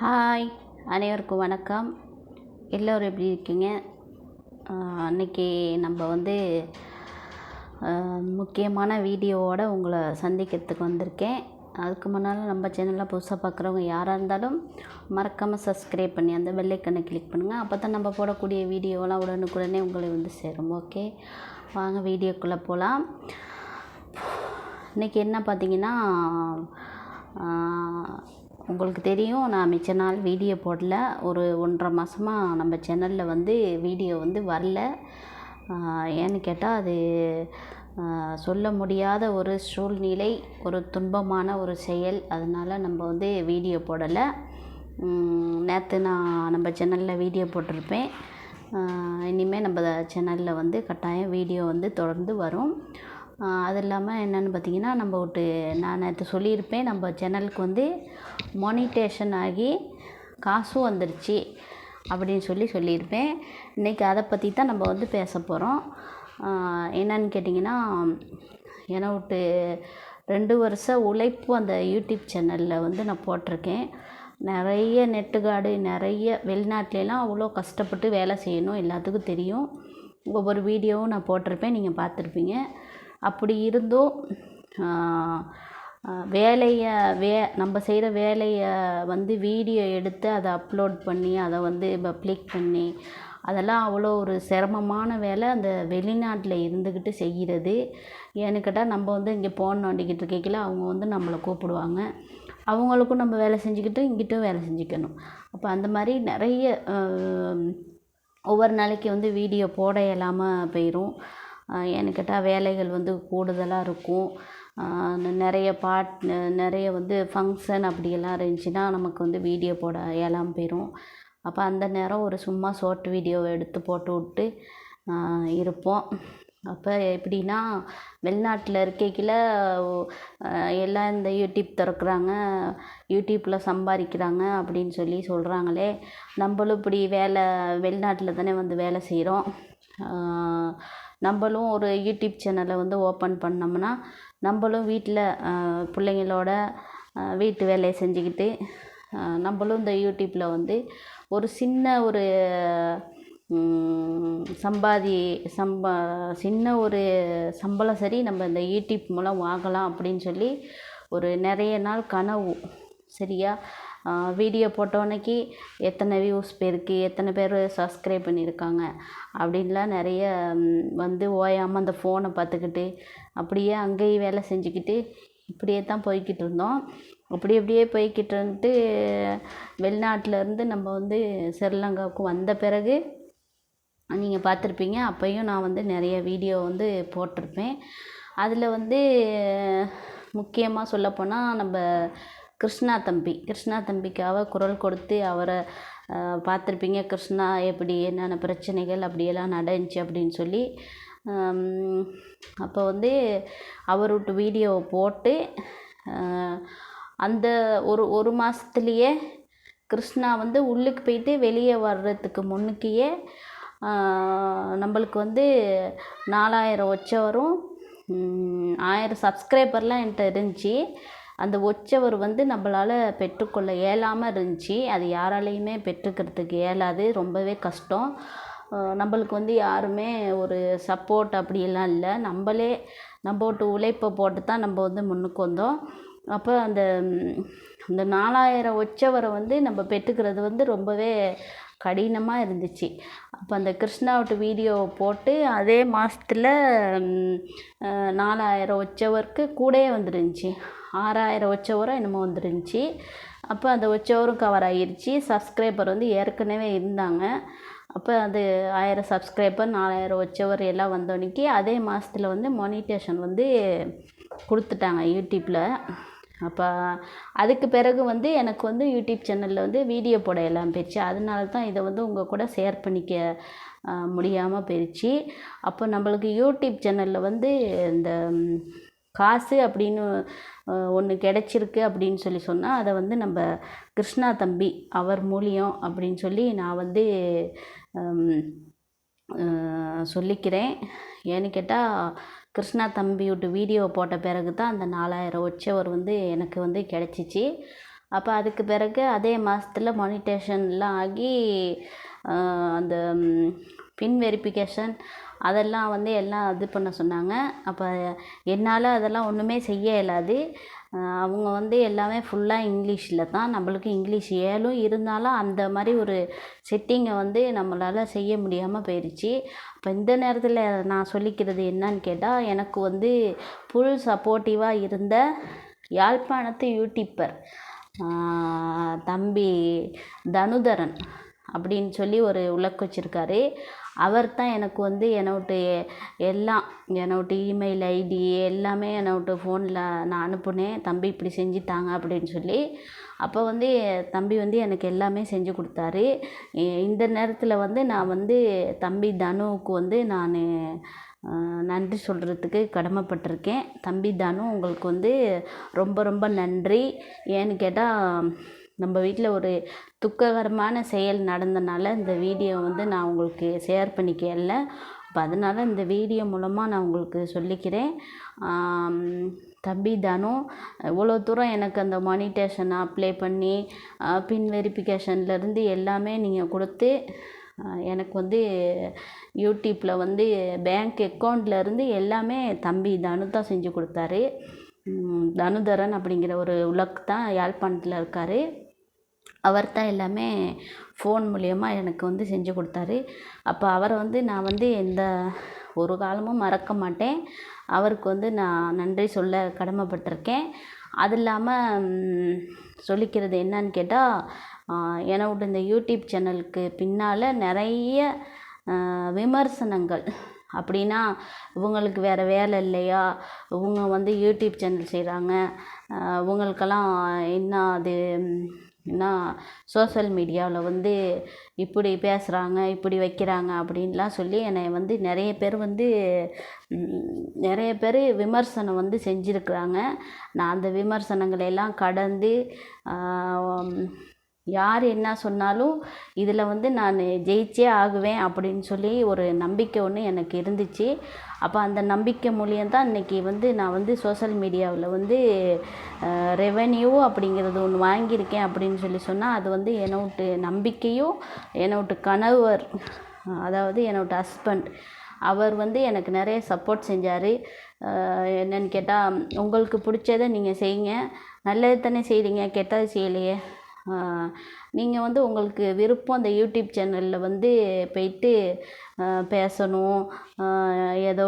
Hi அனைவருக்கும் வணக்கம். எல்லோரும் எப்படி இருக்கீங்க? அன்றைக்கி நம்ம வந்து முக்கியமான வீடியோவோடு உங்களை சந்திக்கிறதுக்கு வந்திருக்கேன். அதுக்கு முன்னால் நம்ம சேனலில் புதுசாக பார்க்குறவங்க யாராக இருந்தாலும் மறக்காமல் சப்ஸ்கிரைப் பண்ணி அந்த வெள்ளைக்கண்ணை கிளிக் பண்ணுங்கள் அப்போ தான் நம்ம போடக்கூடிய வீடியோவெல்லாம் உடனுக்குடனே உங்களை வந்து சேரும். ஓகே வாங்க வீடியோக்குள்ளே போகலாம் இன்றைக்கி என்ன பார்த்தீங்கன்னா உங்களுக்கு தெரியும் நான் மிச்ச நாள் வீடியோ போடல. ஒரு ஒன்றரை மாதமாக நம்ம சேனலில் வந்து வீடியோ வந்து வரல. ஏன்னு கேட்டால் அது சொல்ல முடியாத ஒரு சூழ்நிலை ஒரு துன்பமான ஒரு செயல். அதனால் நம்ம வந்து வீடியோ போடலை. நேற்று நான் நம்ம சேனலில் வீடியோ போட்டிருப்பேன். இனிமேல் நம்ம சேனலில் வந்து கட்டாயம் வீடியோ வந்து தொடர்ந்து வரும். அது இல்லாமல் என்னென்னு பார்த்தீங்கன்னா நம்ம விட்டு நான் நேற்று சொல்லியிருப்பேன் நம்ம சேனலுக்கு வந்து மானிட்டேஷன் ஆகி காசும் வந்துருச்சு அப்படின்னு சொல்லி சொல்லியிருப்பேன். இன்றைக்கி அதை பற்றி தான் நம்ம வந்து பேச போகிறோம் என்னன்னு கேட்டிங்கன்னா என்னை விட்டு ரெண்டு வருஷ உழைப்பு அந்த யூடியூப் சேனலில் வந்து நான் போட்டிருக்கேன். நிறைய நெட்டுக்காடு நிறைய வெளிநாட்டிலலாம் அவ்வளோ கஷ்டப்பட்டு வேலை செய்யணும் எல்லாத்துக்கும் தெரியும். ஒவ்வொரு வீடியோவும் நான் போட்டிருப்பேன் நீங்கள் பார்த்துருப்பீங்க. அப்படி இருந்தும் வேலையை வே நம்ம செய்கிற வேலையை வந்து வீடியோ எடுத்து அதை அப்லோட் பண்ணி அதை வந்து பப்ளிக் பண்ணி அதெல்லாம் அவ்வளோ ஒரு சிரமமான வேலை அந்த வெளிநாட்டில் இருந்துக்கிட்டு செய்கிறது ஏன்னு கேட்டால் நம்ம வந்து இங்கே போன் நோண்டிக்கிட்டு இருக்கையில் அவங்க வந்து நம்மளை கூப்பிடுவாங்க. அவங்களுக்கும் நம்ம வேலை செஞ்சுக்கிட்டு இங்கிட்டும் வேலை செஞ்சுக்கணும். அப்போ அந்த மாதிரி நிறைய ஒவ்வொரு நாளைக்கு வந்து வீடியோ போட இயலாமல் போயிடும் ஏன்னு கேட்டால் வேலைகள் வந்து கூடுதலாக இருக்கும். நிறைய பாட் நிறைய வந்து ஃபங்க்ஷன் அப்படியெல்லாம் இருந்துச்சுன்னா நமக்கு வந்து வீடியோ போட இயலாமல் போயிடும் அப்போ அந்த நேரம் ஒரு சும்மா ஷார்ட் வீடியோ எடுத்து போட்டு விட்டு இருப்போம். அப்போ எப்படின்னா வெளிநாட்டில் இருக்கையில் எல்லாம் இந்த யூடியூப் திறக்கிறாங்க யூடியூப்பில் சம்பாதிக்கிறாங்க அப்படின்னு சொல்லி சொல்கிறாங்களே நம்மளும் இப்படி வேலை வெளிநாட்டில் தானே வந்து வேலை செய்கிறோம் நம்மளும் ஒரு யூடியூப் சேனலை வந்து ஓப்பன் பண்ணோம்னா நம்மளும் வீட்டில் பிள்ளைங்களோட வீட்டு வேலையை செஞ்சுக்கிட்டு நம்மளும் இந்த யூடியூப்பில் வந்து ஒரு சின்ன ஒரு சம்பாதி சம்பா சின்ன ஒரு சம்பளம் சரி நம்ம இந்த யூடியூப் மூலம் வாங்கலாம் அப்படின்னு சொல்லி ஒரு நிறைய நாள் கனவு சரியா? வீடியோ போட்டோன்னைக்கு எத்தனை வியூஸ் போயிருக்கு எத்தனை பேர் சப்ஸ்கிரைப் பண்ணியிருக்காங்க அப்படின்லாம் நிறைய வந்து ஓயாமல் அந்த ஃபோனை பார்த்துக்கிட்டு அப்படியே அங்கேயும் வேலை செஞ்சுக்கிட்டு இப்படியே தான் போய்கிட்டு இருந்தோம். அப்படி அப்படியே போய்கிட்டு இருந்துட்டு வெளிநாட்டிலேருந்து நம்ம வந்து ஸ்ரீலங்காவுக்கு வந்த பிறகு நீங்கள் பார்த்துருப்பீங்க. அப்பையும் நான் வந்து நிறைய வீடியோ வந்து போட்டிருப்பேன். அதில் வந்து முக்கியமாக சொல்லப்போனால் நம்ம கிருஷ்ணா தம்பி. கிருஷ்ணா தம்பிக்காக குரல் கொடுத்து அவரை பார்த்துருப்பீங்க. கிருஷ்ணா எப்படி என்னென்ன பிரச்சனைகள் அப்படியெல்லாம் நடந்துச்சு அப்படின்னு சொல்லி அப்போ வந்து அவர் வீடியோவை போட்டு அந்த ஒரு ஒரு மாதத்துலேயே கிருஷ்ணா வந்து உள்ளுக்கு போயிட்டு வெளியே வர்றதுக்கு முன்னுக்கையே நம்மளுக்கு வந்து நாலாயிரம் வச்ச வரும். ஆயிரம் சப்ஸ்கிரைபர்லாம் என்கிட்ட இருந்துச்சு. அந்த ஒச்சவர் வந்து நம்மளால் பெற்றுக்கொள்ள இயலாமல் இருந்துச்சு. அது யாராலையுமே பெற்றுக்கிறதுக்கு இயலாது. ரொம்பவே கஷ்டம். நம்மளுக்கு வந்து யாருமே ஒரு சப்போர்ட் அப்படியெல்லாம் இல்லை. நம்மளே நம்ம போட்டு உழைப்பை போட்டு தான் நம்ம வந்து முன்னுக்கு வந்தோம். அப்போ அந்த அந்த இந்த நாலாயிரம் ஒச்சவரை வந்து நம்ம பெற்றுக்கிறது வந்து ரொம்பவே கடினமாக இருந்துச்சு. அப்போ அந்த கிருஷ்ணாவட்டு வீடியோ போட்டு அதே மாதத்தில் நாலாயிரம் ஒச்சவருக்கு கூடயே வந்துருந்துச்சு. ஆறாயிரம் ஒச்சவரம் என்னமோ வந்துருந்துச்சு. அப்போ அந்த வச்சவரும் கவர் ஆகிருச்சு சப்ஸ்கிரைபர் வந்து ஏற்கனவே இருந்தாங்க. அப்போ அது ஆயிரம் சப்ஸ்கிரைபர் நாலாயிரம் வச்சவர் எல்லாம் வந்தோன்னைக்கு அதே மாதத்தில் வந்து மானிட்டேஷன் வந்து கொடுத்துட்டாங்க யூடியூப்பில் அப்போ அதுக்கு பிறகு வந்து எனக்கு வந்து யூடியூப் சேனலில் வந்து வீடியோ போட எல்லாம் போயிடுச்சு அதனால தான் இதை வந்து உங்கள் கூட ஷேர் பண்ணிக்க முடியாமல் போயிடுச்சு அப்போ நம்மளுக்கு யூடியூப் சேனலில் வந்து இந்த காசு அப்படின்னு ஒன்று கிடச்சிருக்கு அப்படின்னு சொல்லி சொன்னால் அதை வந்து நம்ம கிருஷ்ணா தம்பி அவர் மூலியம் அப்படின்னு சொல்லி நான் வந்து சொல்லிக்கிறேன். ஏன்னு கேட்டால் கிருஷ்ணா தம்பி வீடியோ போட்ட பிறகு தான் அந்த நாலாயிரம் ஒச்சவர் வந்து எனக்கு வந்து கிடச்சிச்சு. அப்போ அதுக்கு பிறகு அதே மாதத்துல மானிட்டேஷன்லாம் ஆகி அந்த பின் வெரிஃபிகேஷன் அதெல்லாம் வந்து எல்லாம் இது பண்ண சொன்னாங்க. அப்போ என்னால் அதெல்லாம் ஒன்றுமே செய்ய இயலாது. அவங்க வந்து எல்லாமே ஃபுல்லாக இங்கிலீஷில் தான். நம்மளுக்கு இங்கிலீஷ் ஏழும் இருந்தாலும் அந்த மாதிரி ஒரு செட்டிங்கை வந்து நம்மளால் செய்ய முடியாமல் போயிடுச்சு அப்போ இந்த நேரத்தில் நான் சொல்லிக்கிறது என்னன்னு கேட்டால் எனக்கு வந்து ஃபுல் சப்போர்ட்டிவாக இருந்த யாழ்ப்பாணத்து யூடியூப்பர் தம்பி தனுதரன். அப்படின்னு சொல்லி ஒரு உலக் வச்சுருக்காரு. அவர் தான் எனக்கு வந்து என்னோட்டு எல்லாம் என்னோட்டு இமெயில் ஐடி எல்லாமே என்னோட்டு ஃபோனில் நான் அனுப்புனேன். தம்பி இப்படி செஞ்சு தாங்க அப்படின்னு சொல்லி. அப்போ வந்து தம்பி வந்து எனக்கு எல்லாமே செஞ்சு கொடுத்தாரு. இந்த நேரத்தில் வந்து நான் வந்து தம்பி தனுவுக்கு வந்து நான் நன்றி சொல்கிறதுக்கு கடமைப்பட்டிருக்கேன். தம்பி தனு உங்களுக்கு வந்து ரொம்ப ரொம்ப நன்றி. ஏன்னு கேட்டால் நம்ம வீட்டில் ஒரு துக்ககரமான செயல் நடந்தனால இந்த வீடியோ வந்து நான் உங்களுக்கு ஷேர் பண்ணிக்கல. அப்போ அதனால் இந்த வீடியோ மூலமாக நான் உங்களுக்கு சொல்லிக்கிறேன். தம்பி தனு இவ்வளோ தூரம் எனக்கு அந்த மானிட்டேஷன் அப்ளை பண்ணி பின் வெரிஃபிகேஷன்லேருந்து எல்லாமே நீங்கள் கொடுத்து எனக்கு வந்து யூடியூப்பில் வந்து பேங்க் அக்கௌண்ட்லேருந்து எல்லாமே தம்பி தனு தான் செஞ்சு கொடுத்தாரு. தனுதரன் அப்படிங்கிற ஒரு உலக் தான் யாழ்ப்பாணத்தில் இருக்கார். அவர் தான் எல்லாமே ஃபோன் மூலயமா எனக்கு வந்து செஞ்சு கொடுத்தாரு. அப்போ அவரை வந்து நான் வந்து எந்த ஒரு காலமும் மறக்க மாட்டேன். அவருக்கு வந்து நான் நன்றி சொல்ல கடமைப்பட்டிருக்கேன். அது இல்லாமல் சொல்லிக்கிறது என்னன்னு கேட்டால் என்னோட இந்த யூடியூப் சேனலுக்கு பின்னால் நிறைய விமர்சனங்கள். அப்படின்னா இவங்களுக்கு வேறு வேலை இல்லையா? இவங்க வந்து யூடியூப் சேனல் செய்கிறாங்க இவங்களுக்கெல்லாம் என்ன அது ஏன்னா சோஷியல் மீடியாவில் வந்து இப்படி பேசுகிறாங்க இப்படி வைக்கிறாங்க அப்படின்லாம் சொல்லி என்னை வந்து நிறைய பேர் வந்து நிறைய பேர் விமர்சனம் வந்து செஞ்சுருக்குறாங்க. நான் அந்த விமர்சனங்களை எல்லாம் கடந்து யார் என்ன சொன்னாலும் இதில் வந்து நான் ஜெயிச்சே ஆகுவேன் அப்படின்னு சொல்லி ஒரு நம்பிக்கை ஒன்று எனக்கு இருந்துச்சு. அப்போ அந்த நம்பிக்கை மூலியம்தான் இன்றைக்கி வந்து நான் வந்து சோஷியல் மீடியாவில் வந்து ரெவன்யூ அப்படிங்கிறது ஒன்று வாங்கியிருக்கேன் அப்படின்னு சொல்லி சொன்னால் அது வந்து என்னோட்டு நம்பிக்கையும் என்னோட்டு கணவர் அதாவது என்னோட ஹஸ்பண்ட் அவர் வந்து எனக்கு நிறைய சப்போர்ட் செஞ்சார். என்னன்னு கேட்டால் உங்களுக்கு பிடிச்சத நீங்கள் செய்யுங்க. நல்லது தானே செய்கிறீங்க கெட்டது செய்யலையே. நீங்கள் வந்து உங்களுக்கு விருப்பம் அந்த யூடியூப் சேனலில் வந்து போயிட்டு பேசணும். ஏதோ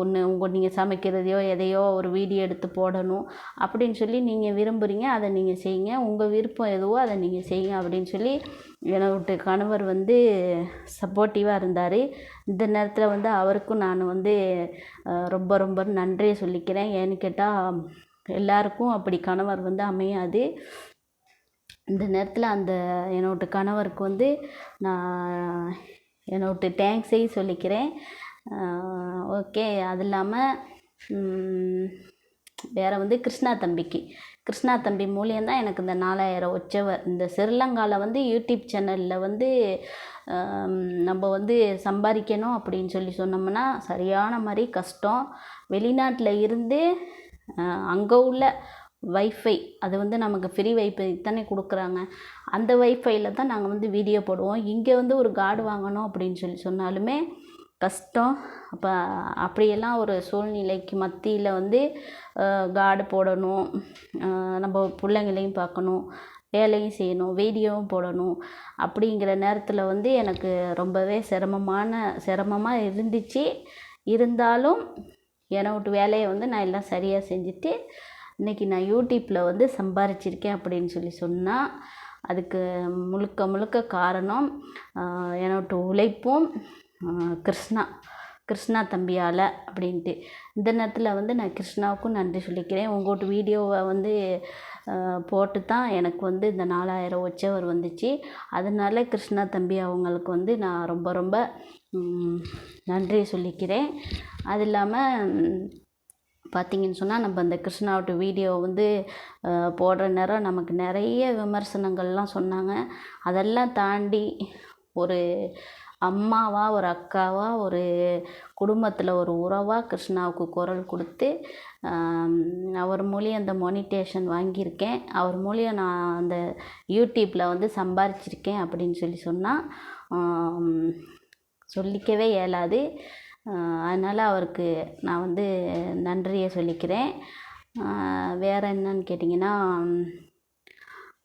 ஒன்று உங்கள் நீங்கள் சமைக்கிறதையோ எதையோ ஒரு வீடியோ எடுத்து போடணும். அப்படின்னு சொல்லி நீங்கள் விரும்புகிறீங்க அதை நீங்கள் செய்யுங்க. உங்கள் விருப்பம் எதுவோ அதை நீங்கள் செய்யுங்க அப்படின்னு சொல்லி என்னோட கணவர் வந்து சப்போர்ட்டிவாக இருந்தார். இந்த நேரத்தில் வந்து அவருக்கும் நான் வந்து ரொம்ப ரொம்ப நன்றியை சொல்லிக்கிறேன். ஏன்னு கேட்டால் எல்லாருக்கும் அப்படி கணவர் வந்து அமையாது. இந்த நேரத்தில் அந்த என்னோட கணவருக்கு வந்து நான் என்னோட தேங்க்ஸையும் சொல்லிக்கிறேன். ஓகே. அது இல்லாமல் வேறு வந்து கிருஷ்ணா தம்பிக்கு. கிருஷ்ணா தம்பி மூலியம்தான் எனக்கு இந்த நாலாயிரம் உச்சவர் இந்த சிறிலங்காவில் வந்து யூடியூப் சேனலில் வந்து நம்ம வந்து சம்பாதிக்கணும் அப்படின்னு சொல்லி சொன்னோம்னா சரியான மாதிரி கஷ்டம். வெளிநாட்டில் இருந்து அங்கே உள்ள வைஃபை அது வந்து நமக்கு ஃப்ரீ வைஃபை தானே கொடுக்குறாங்க. அந்த வைஃபையில் தான் நாங்கள் வந்து வீடியோ போடுவோம். இங்கே வந்து ஒரு கார்டு வாங்கணும் அப்படின்னு சொல்லி சொன்னாலுமே கஷ்டம். அப்போ அப்படியெல்லாம் ஒரு சூழ்நிலைக்கு மத்தியில் வந்து கார்டு போடணும். நம்ம பிள்ளைங்களையும் பார்க்கணும். வேலையும் செய்யணும். வீடியோவும் போடணும். அப்படிங்கிற நேரத்தில் வந்து எனக்கு ரொம்பவே சிரமமான சிரமமாக இருந்துச்சு. இருந்தாலும் என்னோட வேலையை வந்து நான் எல்லாம் சரியாக செஞ்சுட்டு இன்றைக்கி நான் யூடியூப்பில் வந்து சம்பாரிச்சிருக்கேன் அப்படின்னு சொல்லி சொன்னால் அதுக்கு முழுக்க முழுக்க காரணம் என்னோட உழைப்பும் கிருஷ்ணா கிருஷ்ணா தம்பியால் அப்படின்ட்டு. இந்த நேரத்தில் வந்து நான் கிருஷ்ணாவுக்கும் நன்றி சொல்லிக்கிறேன். உங்கள்கிட்ட வீடியோவை வந்து போட்டு தான் எனக்கு வந்து இந்த நாலாயிரம் வச்சவர் வந்துச்சு. அதனால கிருஷ்ணா தம்பி அவங்களுக்கு வந்து நான் ரொம்ப ரொம்ப நன்றி சொல்லிக்கிறேன். அது இல்லாமல் பார்த்திங்கன்னு சொன்னால் நம்ம அந்த கிருஷ்ணாவோட வீடியோ வந்து போடுற நேரம் நமக்கு நிறைய விமர்சனங்கள்லாம் சொன்னாங்க. அதெல்லாம் தாண்டி ஒரு அம்மாவாக ஒரு அக்காவாக ஒரு குடும்பத்தில் ஒரு உறவாக கிருஷ்ணாவுக்கு குரல் கொடுத்து அவர் மூலியம் அந்த மொனிட்டேஷன் வாங்கியிருக்கேன். அவர் மூலியம் நான் அந்த யூடியூப்பில் வந்து சம்பாரிச்சிருக்கேன் அப்படின்னு சொல்லி சொன்னால் சொல்லிக்கவே இயலாது. அதனால் அவருக்கு நான் வந்து நன்றியை சொல்லிக்கிறேன். வேறு என்னன்னு கேட்டிங்கன்னா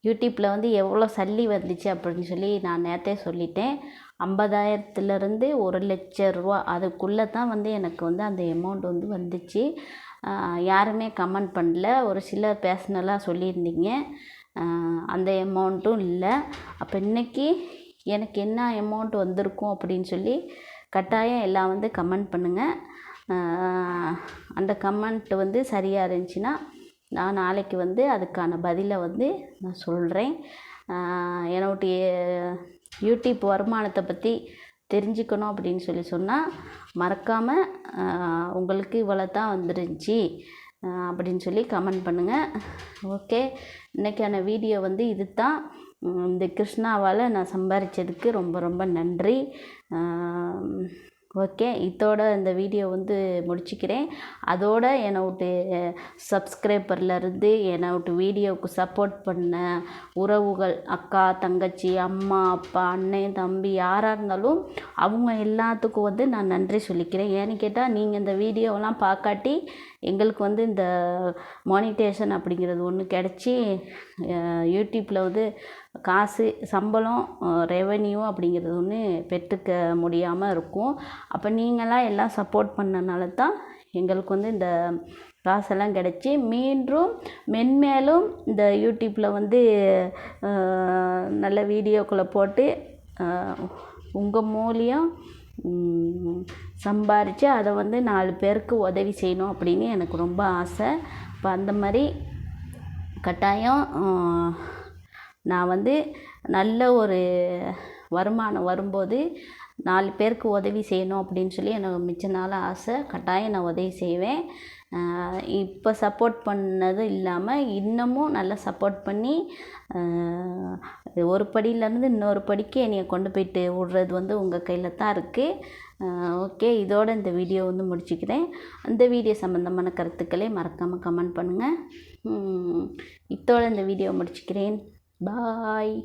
யூடியூப்பில் வந்து எவ்வளோ சல்லி வந்துச்சு அப்படின்னு சொல்லி நான் நேற்றே சொல்லிட்டேன். ஐம்பதாயிரத்துலேருந்து ஒரு லட்ச ரூபா அதுக்குள்ளே தான் வந்து எனக்கு வந்து அந்த அமௌண்ட் வந்து வந்துச்சு. யாருமே கமெண்ட் பண்ணல. ஒரு சிலர் பேர்சனலாக சொல்லியிருந்தீங்க. அந்த அமௌண்ட்டும் இல்லை. அப்போ இன்றைக்கி எனக்கு என்ன அமௌண்ட் வந்திருக்கும் அப்படின்னு சொல்லி கட்டாயம் எல்லாம் வந்து கமெண்ட் பண்ணுங்கள் அந்த கமெண்ட் வந்து சரியாக இருந்துச்சுன்னா நான் நாளைக்கு வந்து அதுக்கான பதிலை வந்து நான் சொல்கிறேன் என்னுடைய யூடியூப் வருமானத்தை பற்றி தெரிஞ்சுக்கணும் அப்படின்னு சொல்லி சொன்னால் மறக்காமல் உங்களுக்கு இவ்வளோ தான் வந்துருந்துச்சி அப்படின்னு சொல்லி கமெண்ட் பண்ணுங்கள் ஓகே இன்றைக்கான வீடியோ வந்து இது தான் இந்த கிருஷ்ணாவால் நான் சம்பாதிச்சதுக்கு ரொம்ப ரொம்ப நன்றி. ஓகே இதோட இந்த வீடியோ வந்து முடிச்சுக்கிறேன். அதோட என்னை விட்டு சப்ஸ்கிரைபர்லேருந்து என்னை விட்டு வீடியோவுக்கு சப்போர்ட் பண்ண உறவுகள் அக்கா தங்கச்சி அம்மா அப்பா அண்ணன் தம்பி யாராக இருந்தாலும் அவங்க எல்லாத்துக்கும் வந்து நான் நன்றி சொல்லிக்கிறேன். ஏன்னு கேட்டால் நீங்கள் இந்த வீடியோவெல்லாம் பார்க்காட்டி எங்களுக்கு வந்து இந்த மானிட்டேஷன் அப்படிங்கிறது ஒன்று கிடச்சி யூடியூப்பில் வந்து காசு சம்பளம் ரெவென்யூ அப்படிங்கிறது ஒன்று பெற்றுக்க முடியாமல் இருக்கும். அப்போ நீங்களாம் எல்லாம் சப்போர்ட் பண்ணனால தான் எங்களுக்கு வந்து இந்த காசெல்லாம் கிடச்சி. மீண்டும் மென்மேலும் இந்த யூடியூப்பில் வந்து நல்ல வீடியோக்களை போட்டு உங்கள் மூலியம் சம்பாரித்து அதை வந்து நாலு பேருக்கு உதவி செய்யணும் அப்படின்னு எனக்கு ரொம்ப ஆசை. இப்போ அந்த மாதிரி கட்டாயம் நான் வந்து நல்ல ஒரு வருமானம் வரும்போது நாலு பேருக்கு உதவி செய்யணும் அப்படின்னு சொல்லி எனக்கு மிச்ச நாள் ஆசை. கட்டாயம் நான் உதவி செய்வேன். இப்போ சப்போர்ட் பண்ணது இல்லாமல் இன்னமும் நல்லா சப்போர்ட் பண்ணி ஒரு படியிலேருந்து இன்னொரு படிக்கு என்னையை கொண்டு போயிட்டு விட்றது வந்து உங்கள் கையில் தான் இருக்குது ஓகே இதோட இந்த வீடியோ வந்து முடிச்சுக்கிறேன். அந்த வீடியோ சம்மந்தமான கருத்துக்களை மறக்காமல் கமெண்ட் பண்ணுங்கள் இத்தோட இந்த வீடியோ முடிச்சுக்கிறேன். Bye.